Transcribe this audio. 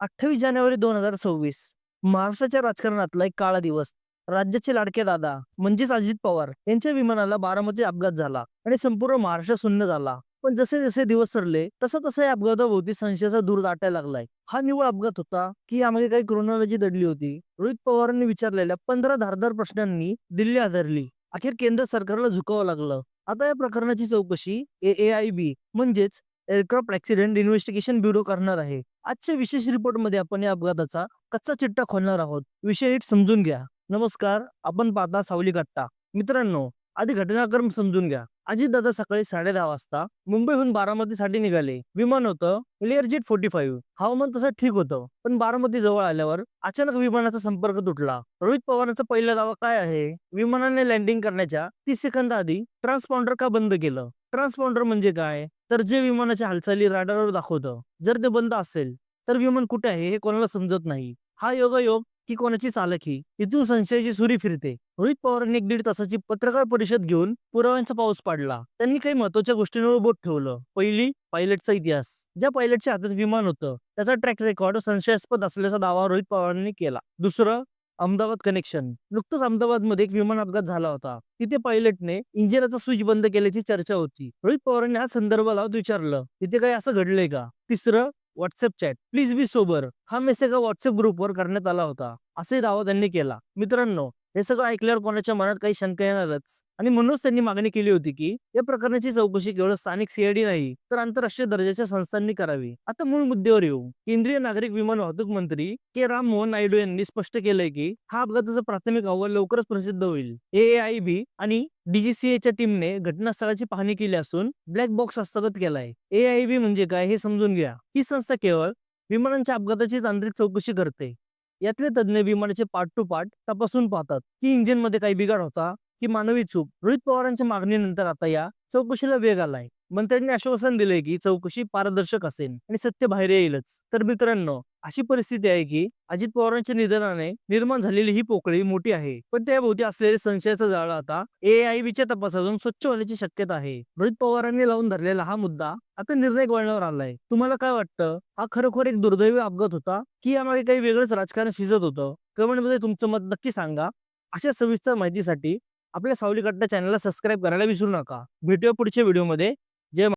अठ्ठावीस जानेवारी दोन हजार सव्वीस महाराष्ट्राच्या राजकारणातला एक काळा दिवस राज्याचे लाडके दादा म्हणजेच अजित पवार यांच्या विमानाला बारामती अपघात झाला आणि संपूर्ण महाराष्ट्र शून्य झाला. पण जसे जसे दिवस सरले तसा तसा या अपघाताभोवती संशयाचा दूर दाटायला लागलाय. हा निव्वळ अपघात होता की यामागे काही क्रोनॉलॉजी दडली होती. रोहित पवारांनी विचारलेल्या पंधरा धारदार प्रश्नांनी दिल्ली आधारली. अखेर केंद्र सरकारला झुकावं लागलं. आता या प्रकरणाची चौकशी ए आय बी म्हणजेच एअरक्राफ्ट ऍक्सिडेंट इन्व्हेस्टिगेशन ब्युरो करणार आहे. आजच्या विशेष रिपोर्टमध्ये आपण या अपघाताचा कच्चा चिट्टा खोलणार आहोत. विषय नीट समजून घ्या. नमस्कार आपण पाहता सावली कट्टा मित्रांनो आधी घटनाक्रम समजून घ्या. अजित दादा सकाळी साडे दहा वाजता मुंबईहून बारामतीसाठी निघाले. विमान होतं लेअरजेट फोर्टी फाईव्ह हवामान तसं ठीक होतं पण बारामती जवळ आल्यावर अचानक विमानाचा संपर्क तुटला. रोहित पवारांचा पहिला दावा काय आहे? विमानाने लँडिंग करण्याच्या तीस सेकंद आधी ट्रान्सपॉन्डर का बंद केलं? ट्रान्सपॉन्डर म्हणजे काय? तर जे विमानाच्या हालचाली राडारवर दाखवतं. जर ते बंद असेल तर विमान कुठे आहे हे कोणाला समजत नाही. हा योगायोग की कोणाची चालकी? इथून संशयाची सुरी फिरते. रोहित पवारांनी एक दीड तासाची पत्रकार परिषद घेऊन पुराव्यांचा पाऊस पाडला. त्यांनी काही महत्त्वाच्या गोष्टींवर बोट ठेवलं. पहिली पायलटचा इतिहास. ज्या पायलटच्या हातात विमान होतं त्याचा ट्रॅक रेकॉर्ड संशयास्पद असल्याचा दावा रोहित पवारांनी केला. दुसरं अहमदाबाद कनेक्शन. नुकतंच अहमदाबादमध्ये एक विमान अपघात झाला होता. तिथे पायलटने इंजिनाचा स्विच बंद केल्याची चर्चा होती. रोहित पवारांनी हा संदर्भ लावत विचारलं तिथे काही असं घडलंय का? तिसरं WhatsApp chat please be sober हा मेसेज हा व्हॉट्सअप ग्रुपवर करण्यात आला होता. असे दावा त्यांनी केला. मित्रांनो हे सगळं ऐकल्यावर कोणाच्या मनात काही शंका येणारच. आणि म्हणूनच त्यांनी मागणी केली होती की या प्रकरणाची चौकशी केवळ स्थानिक सीआयडी नाही तर आंतरराष्ट्रीय दर्जाच्या संस्थांनी करावी. आता मूळ मुद्द्यावर येऊ. केंद्रीय नागरिक विमान वाहतूक मंत्री के. राम मोहन नायडू यांनी स्पष्ट केलंय की हा अपघाताचा प्राथमिक अहवाल लवकरच प्रसिद्ध होईल. ए आय बी आणि डीजीसीएच्या टीमने घटनास्थळाची पाहणी केली असून ब्लॅक बॉक्स हस्तगत केलाय. ए आय बी म्हणजे काय हे समजून घ्या. ही संस्था केवळ विमानांच्या अपघाताची तांत्रिक चौकशी करते. यातले तज्ज्ञ विमानाचे पार्ट टू पार्ट तपासून पाहतात की इंजिनमध्ये काही बिघाड होता की मानवी चूक. रोहित पवारांच्या मागणीनंतर आता या चौकशीला वेग आलाय. मंत्र्यांनी आश्वासन दिलंय की चौकशी पारदर्शक असेल आणि सत्य बाहेर येईलच. तर मित्रांनो अशी परिस्थिती आहे की अजित पवारांच्या निधनाने निर्माण झालेली ही पोकळी मोठी आहे. पण त्याभोवती असलेले संशयाचं जाळ आता ए आय बीच्या तपासातून स्वच्छ होण्याची शक्यता आहे. रोहित पवारांनी लावून धरलेला हा मुद्दा आता निर्णायक वळणावर आलाय. तुम्हाला काय वाटतं? हा खरोखर एक दुर्दैवी अपघात होता की यामागे काही वेगळंच राजकारण शिजत होतं? कमेंटमध्ये तुमचं मत नक्की सांगा. अशा सविस्तर माहितीसाठी आपल्या सावली कट्टा चॅनलला सबस्क्राईब करायला विसरू नका. भेटूया पुढच्या व्हिडिओमध्ये. যে